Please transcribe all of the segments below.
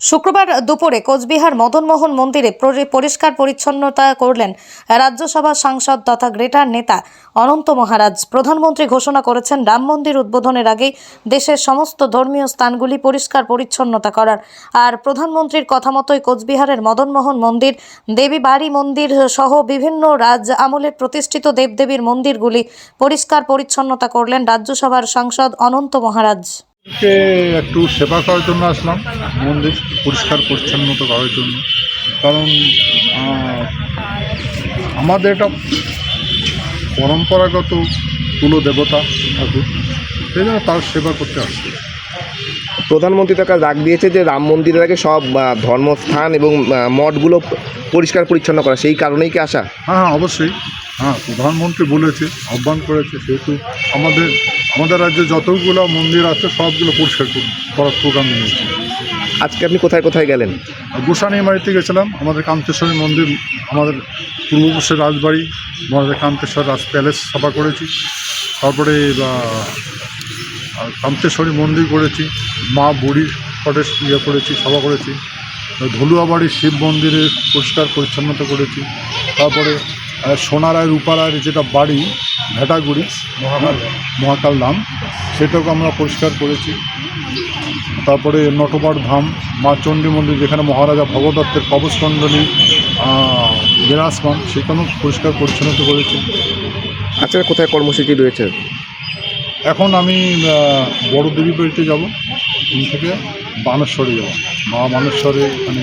শুক্রবার দুপুরে কোচবিহার মদনমোহন মন্দিরে পরিষ্কার পরিচ্ছন্নতা করলেন রাজ্যসভা সাংসদ তথা গ্রেটার নেতা অনন্ত মহারাজ। প্রধানমন্ত্রী ঘোষণা করেছেন, রাম মন্দির উদ্বোধনের আগেই দেশের সমস্ত ধর্মীয় স্থানগুলি পরিষ্কার পরিচ্ছন্নতা করার। আর প্রধানমন্ত্রীর কথা মতোই কোচবিহারের মদনমোহন মন্দির, দেবী বাড়ি মন্দির সহ বিভিন্ন রাজ আমলের প্রতিষ্ঠিত দেবদেবীর মন্দিরগুলি পরিষ্কার পরিচ্ছন্নতা করলেন রাজ্যসভার সাংসদ অনন্ত মহারাজ। কে একটু সেবা করার জন্য আসলাম মন্দির পরিষ্কার পরিচ্ছন্নতা করার জন্য। কারণ আমাদের এটা পরম্পরাগত কুল দেবতা ঠাকুর সেই জন্য তার সেবা করতে আসছি। প্রধানমন্ত্রী তাকে ডাক দিয়েছে যে রাম মন্দিরের আগে সব ধর্মস্থান এবং মঠগুলো পরিষ্কার পরিচ্ছন্ন করা সেই কারণেই কি আসা? হ্যাঁ হ্যাঁ অবশ্যই। হ্যাঁ প্রধানমন্ত্রী বলেছে আহ্বান করেছে সেহেতু আমাদের আমাদের রাজ্যে যতগুলো মন্দির আছে সবগুলো পরিষ্কার কর- করার প্রোগ্রাম নিয়েছে। আজকে আপনি কোথায় কোথায় গেলেন? গোসানি বাড়িতে গেছিলাম আমাদের কান্তেশ্বরী মন্দির আমাদের পূর্বপুরুষের রাজবাড়ি আমাদের কান্তেশ্বর রাজ প্যালেস সাফা করেছি। তারপরে কান্তেশ্বরী মন্দির করেছি মা বুড়ির কটেজ ইয়ে করেছি সভা করেছি। ধলুয়াবাড়ির শিব মন্দিরে পরিষ্কার পরিচ্ছন্নতা করেছি। তারপরে আহ, সোনারায় রূপারায়ের যেটা বাড়ি ভেটাগুড়ি মহাকাল মহাকাল ধাম সেটাকে আমরা পরিষ্কার করেছি। তারপরে নটবার ধাম মা চণ্ডী মন্দির যেখানে মহারাজা ভগদত্তের কবচকুণ্ডলী বিরাজমান সেখানেও পরিষ্কার পরিচ্ছন্নতা করেছি। আজকে কোথায় কর্মসূচি রয়েছে? এখন আমি বড় দেবী বাড়িতে যাব। এখান থেকে বানেশ্বরে যাব। মা বানেশ্বরে মানে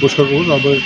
পরিষ্কার করব তারপরে